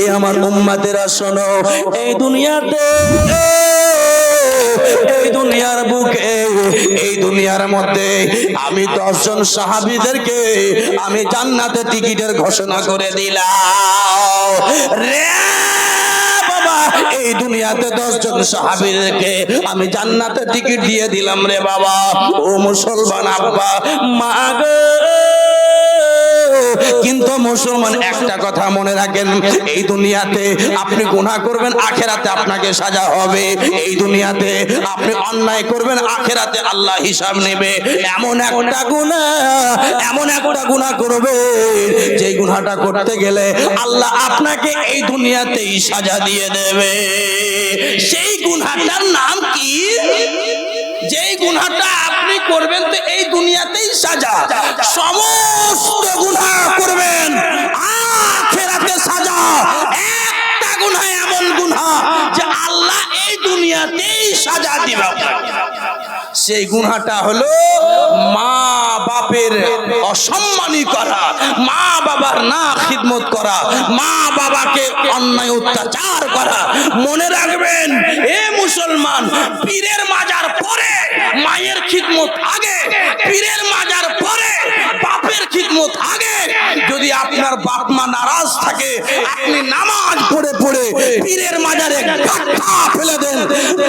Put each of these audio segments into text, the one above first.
এ আমার উম্মাতেরা শোনো, এই দুনিয়াতে, এই দুনিয়ার বুকে, এই দুনিয়ার মধ্যে আমি দশজন সাহাবিদেরকে আমি জান্নাতে টিকিটের ঘোষণা করে দিলাম। এই দুনিয়াতে দশজন সাহাবিদেরকে আমি জান্নাতে টিকিট দিয়ে দিলাম রে বাবা। ও মুসলমান আব্বা, মা কিন্তু মুসলমান, একটা কথা মনে রাখেন, এই দুনিয়াতে আপনি গুনাহ করবেন, আখেরাতে আপনাকে সাজা হবে। এই দুনিয়াতে আপনি অন্যায় করবেন, আখেরাতে আল্লাহ হিসাব নেবে। এমন একটা গুনাহ, এমন একটা গুনাহ করবে যে গুনাহটা করতে গেলে আল্লাহ আপনাকে এই দুনিয়াতেই সাজা দিয়ে দেবে। সেই গুনাহটার নাম কি? যেই গুনাহটা আপনি করবেন, তো এই দুনিয়াতেই সাজা। সমস্ত গুনাহ করবেন আখেরাতে সাজা একটা গুনাহ এমন গুনাহ যে আল্লাহ এই দুনিয়াতেই সাজা দিবে। সেই গুনাহটা হলো মা বাপের অসম্মানী করা, মা বাবার না খিদমত করা, মা বাবাকে অন্যায় অত্যাচার করা। মনে রাখবেন, এ মুসলমান, পীরের মাজার পরে, মায়ের খিদমত আগে, পীরের মাজার পরে বাপের খিদমত। আগে যদি আপনার বাপ মা নারাজ থাকে, আপনি নামাজ পড়ে পড়ে পীরের মাজারে গাঁথা ফেলে দেন।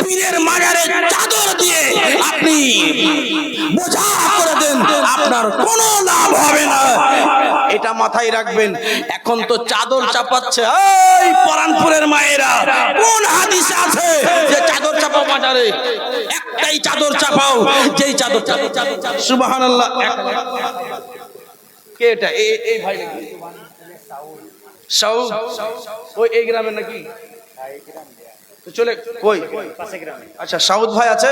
পীরের মাজারে চাদর দিয়ে আপনি বোঝা করে দেন, আপনার কোনো লাভ হবে না। এটা মাথায় রাখবেন, এখন তো চাদর চাপাচ্ছে। এই পরানপুরের মায়েরা, কোন হাদিসে আছে যে চাদর চাপাও মাজারে? একটাই চাদর চাপাও, যেই চাদর সুবহানাল্লাহ কে এটা? এই এই ভাই নাকি সাউদ ওই, এই গ্রামের নাকি? চলে, কই? আচ্ছা সাউদ ভাই আছে?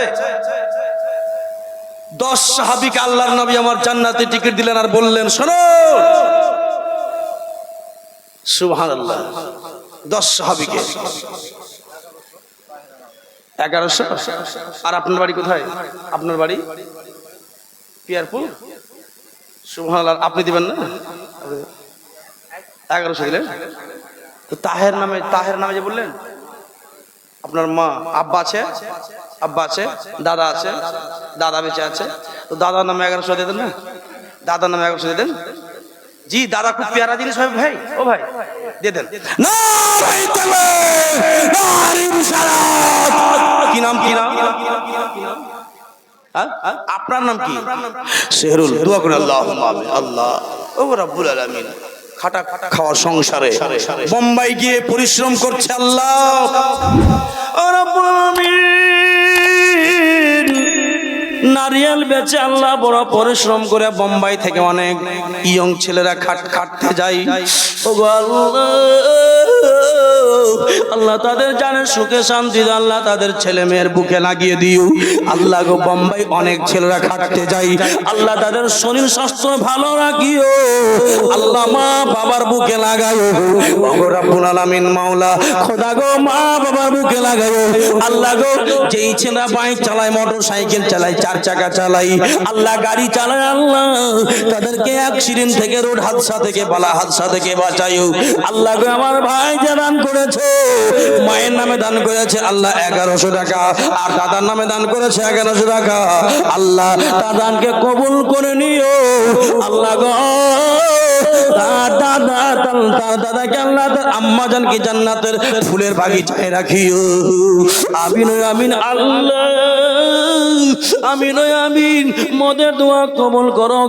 দশ সাহাবিকে আল্লাহর নবী আমার জান্নাতে টিকিট দিলেন আর বললেন, শোনো। সুবহানাল্লাহ। দশ সাহাবিকে। এগারোশো? আর আপনার বাড়ি কোথায়? আপনার বাড়ি? পিয়ারপুর? আপনি দিবেন না? এগারোশো দিলেন? তো তাহের নামে তাহের নামে যে বললেন? আপনার মা, আব্বা আছে? আব্বা আছে, দাদা আছে, দাদা বেঁচে আছে। তো দাদার নামে এগারোশো দিয়ে দেন না? দাদার নামে এগারোশো দিয়ে দেন? জি, দাদা খুব পেয়ারা জিনিস হবে ভাই। ও ভাই, দিয়ে দেন। কি নাম কি নাম? আপনার নাম কি? শেহরুল দোয়া করে আল্লাহ আল্লাহ। ও রাব্বুল আলামিন। খাটা খাটা খাওয়া সংসারে। বোম্বাই গিয়ে পরিশ্রম করছে আল্লাহ। ও রাব্বুল আলামিন। নারিয়েল বেচে আল্লাহ বড় পরিশ্রম করে বোম্বাই থেকে অনেক ইয়ং ছেলেরা খাট খাটতে যায়। আল্লাহ। তাদের জানে সুখে শান্তি আল্লাহ তাদের ছেলে মেয়ের বুকে লাগিয়ে দিও। আল্লাহ গো বোম্বাই অনেক ছেলেরা খাটতে যাই আল্লাহ তাদের শরীর স্বাস্থ্য ভালো রাখিও। আল্লাহ মা বাবার বুকে লাগাও ওগো রাব্বুল আলামিন মাওলা, খোদা গো মা বাবার বুকে লাগাও আল্লাহ গো, যেই ছেলেরা বাইক চালায়, মোটর সাইকেল চালায়, চার চাকা চালাই, আল্লাহ গাড়ি চালায়, আল্লাহ, তাদেরকে অ্যাক্সিডেন্ট থেকে রোড হাদসা থেকে, বালা হাদসা থেকে বাঁচাইও আল্লাহ গো, আমার ভাই যে দান করেছে, মায়ের নামে দান করেছে, আল্লাহ এগারোশো টাকা, আর দাদার নামে দান করেছে এগারোশো টাকা। আল্লাহ দাদানকে কবুল করে নিও। আল্লাহ গো আম্মা জানকে জান্নাতের ফুলের বাগিচায় রাখিও আমিন আমিন, আল্লাহ। আমিন আমিন, মদের দোয়া কবুল করো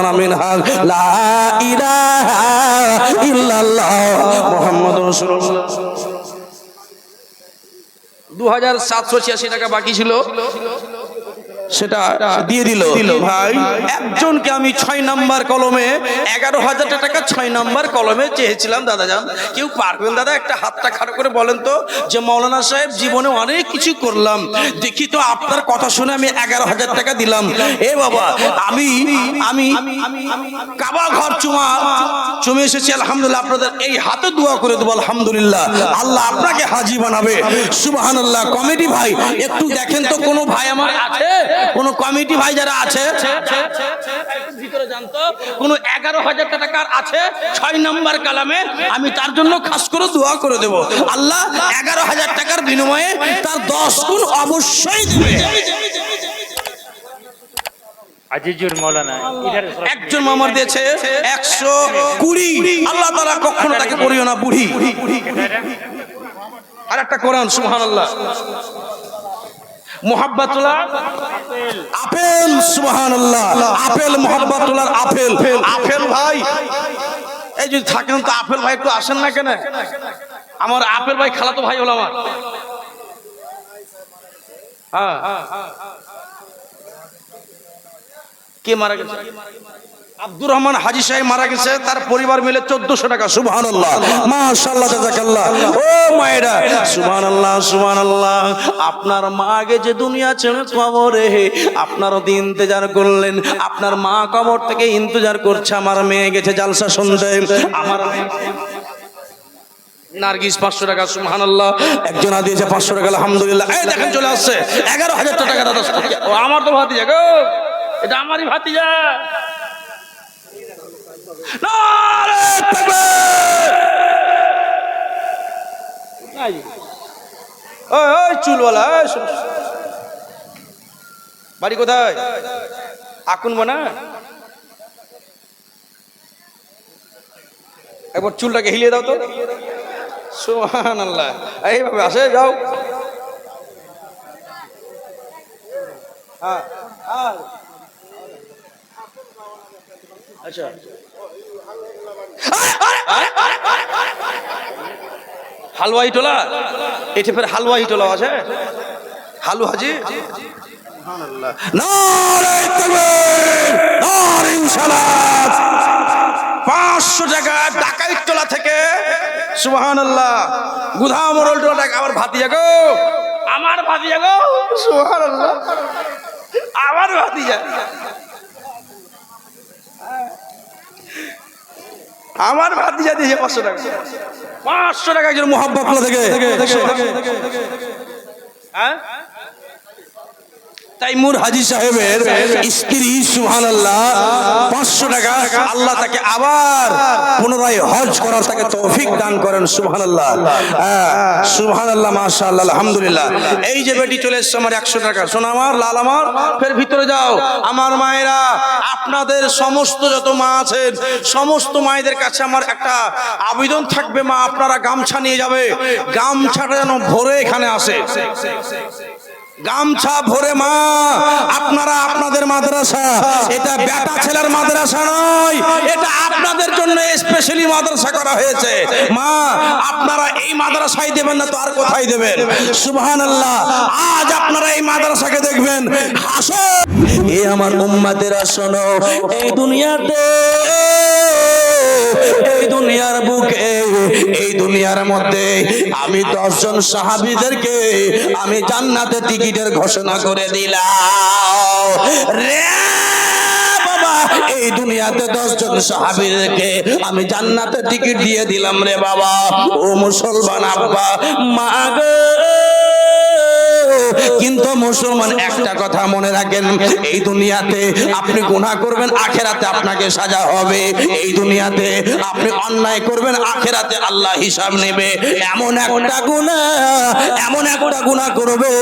আলামিন, হাল। লা দু হাজার সাতশো ছিয়াশি টাকা বাকি ছিল। সেটা দিয়ে দিল ভাই একজনকে আমি ছয় নাম্বার কলমে এগারো হাজার টাকা ছয় নাম্বার কলমে চেয়েছিলাম দাদা যান কেউ পারবেন দাদা একটা হাতটা খাটো করে বলেন তো যে মৌলানা সাহেব জীবনে অনেক কিছু করলাম দেখি তো আপনার কথা শুনে আমি এগারো হাজার টাকা দিলাম এ বাবা আমি আমি কাবা ঘর চুমা চুমে এসেছি আলহামদুলিল্লাহ। আপনাদের এই হাতে দোয়া করে দেবো আলহামদুলিল্লাহ। আল্লাহ আপনাকে হাজি বানাবে। সুবহানাল্লাহ কমেডি ভাই একটু দেখেন তো কোনো ভাই আমার আছে? কোনো কমিটি ভাই যারা আছে? ভিতরে জানতো কোন এগারো হাজার টাকার আছে? ছয় নম্বর কালামে। আমি তার জন্য খাস করে দোয়া করে দেব। আল্লাহ এগারো হাজার টাকার বিনিময়ে তার দশ গুণ অবশ্যই দিবে। একজন মামার দিয়েছে একশো কুড়ি। আল্লাহ তারা কখনো তাকে করিও না, বুড়ি। আর একটা কোরআন সুহান আল্লাহ আপেল সুবহান আল্লাহ আপেল আপেল। আপেল ভাই। এই যদি থাকেন তো আপেল ভাই আসেন না কেন? আমার আপেল ভাই খালাতো ভাই হলো আমার হ্যাঁ। কে মারা গেছে? আব্দুর রহমান হাজি সাহেব মারা গেছে, তার পরিবার মিলে চোদ্দশো টাকা মাশাআল্লাহ, জাযাকাল্লাহ। ও মায়েরা, সুবহানাল্লাহ সুবহানাল্লাহ। আপনার মা আগে যে দুনিয়া ছেড়ে কবরে আপনারও দিন ইন্তজার করলেন। আপনার মা কবর থেকে ইন্তজার করছে, আমার মেয়ে গেছে জালসা শুনতে আমার নার্গিস পাঁচশো টাকা সুহান আল্লাহ একজন দিয়েছে পাঁচশো টাকা, আলহামদুলিল্লাহ। এই দেখেন, চলে আসছে। এগারো হাজার টাকা দাদা আমার তো ভাতিজা গো। এটা আমারই ভাতিজা। বাড়ি কোথায়? আকুন বানা একবার চুলটাকে হিলিয়ে দাও তো। সুহান আল্লাহ এইভাবে আসে, যাও। হ্যাঁ। আচ্ছা। হালুয়াই টোলা? এটি ফের হালুয়াই টোলা আছে? হালু হাজি নারে তাকবীর! নারে ইনশাআল্লাহ! পাঁচশো টাকা ডাকাইত টোলা থেকে সুবহান আল্লাহ গুধা টোলা টাকা আমার ভাতিজা গো। আমার ভাতিজা গো? সুবহান আল্লাহ আমার ভাতিজা। আমার ভাতিজা দিয়েছে পাঁচশো টাকা। পাঁচশো টাকা একজন মোহাম্মত থেকে। হ্যাঁ? তাইমুর হাজি সাহেবের স্ত্রী সুবহানাল্লাহ পাঁচশো টাকা আল্লাহ তাকে আবার পুনরায় হজ করার তাকে তৌফিক দান করেন সুবহানাল্লাহ। হ্যাঁ, সুবহানাল্লাহ মাশাআল্লাহ আলহামদুলিল্লাহ। এই যে বেটি চলে এসছে আমার একশো টাকা শোনো আমার লাল আমার ফের ভিতরে যাও। আমার মায়েরা আপনাদের সমস্ত যত মা আছেন সমস্ত মায়েদের কাছে আমার একটা আবেদন থাকবে মা আপনারা গামছা নিয়ে যাবে। গামছাটা যেন ভরে এখানে আসে। গামছা ভরে মা, আপনারা আপনাদের মাদ্রাসা, এটা বেটা ছেলের মাদ্রাসা নয়, এটা আপনাদের জন্য স্পেশালি মাদ্রাসা করা হয়েছে। মা, আপনারা এই মাদ্রাসায় দেবেন না তো আর কোথায় দেবেন? সুবহান আল্লাহ আজ আপনারা এই মাদ্রাসাকে দেখবেন। হাসো এ আমার উম্মাতেরা শোনো, এই দুনিয়াতে এই দুনিয়ার বুকে, এই দুনিয়ার মধ্যে আমি দশজন সাহাবিদেরকে আমি জান্নাতে টিকিটের ঘোষণা করে দিলাম। রে এই দুনিয়াতে দশজন সাহাবিদেরকে আমি জান্নাতে টিকিট দিয়ে দিলাম রে বাবা। ও মুসলমান আব্বা, মা গো। কিন্তু মুসলমান, একটা কথা মনে রাখেন, এই দুনিয়াতে আপনি গুনাহ করবেন, আখেরাতে আপনাকে সাজা হবে। এই দুনিয়াতে আপনি অন্যায় করবেন, আখেরাতে আল্লাহ হিসাব নেবে। এমন একটা গুনাহ, এমন একটা গুনাহ করবে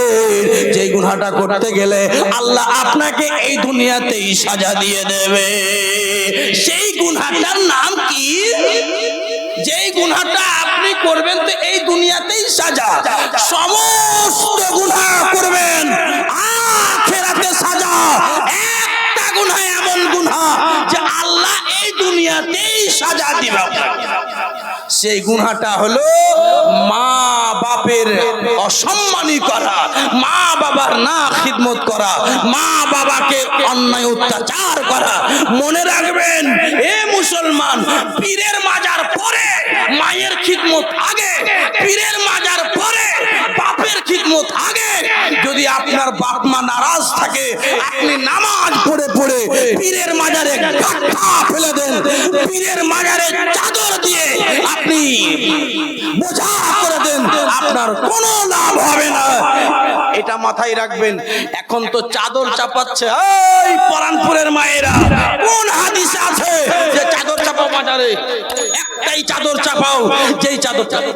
যে গুনাহটা করতে গেলে আল্লাহ আপনাকে এই দুনিয়াতেই সাজা দিয়ে দেবে। সেই গুনাহটার নাম কি? যেই গুনাহটা আপনি করবেন তো এই দুনিয়াতেই সাজা। সমস্ত গুনাহ করবেন। আখেরাতে সাজা। একটা এমন যে আল্লাহ এই দুনিয়াতেই সাজা দিবে সেই গুনাহটা হলো মা বাপের অসম্মানী করা মা বাবার না খিদমত করা মা বাবাকে অন্যায় অত্যাচার করা। মনে রাখবেন, এ মুসলমান পীরের মাজার পরে, মায়ের খিদমত আগে, পীরের মাজার পরে, বাপের খিদমত আগে। যদি আপনার বাপ মা নারাজ থাকে, আপনি নামাজ পড়ে পড়ে পীরের মাজারে গাঁথা ফেলে দেন। পীরের মাজারে চাদর দিয়ে আপনি বোঝা করে দেন, আপনার কোনো লাভ হবে না। এটা মাথায় রাখবেন। এখন তো চাদর চাপাচ্ছে। এই পরানপুরের মায়েরা, কোন হাদিসে আছে যে চাদর চাপাও বাজারে? একটাই চাদর চাপাও, যেই চাদর চাদর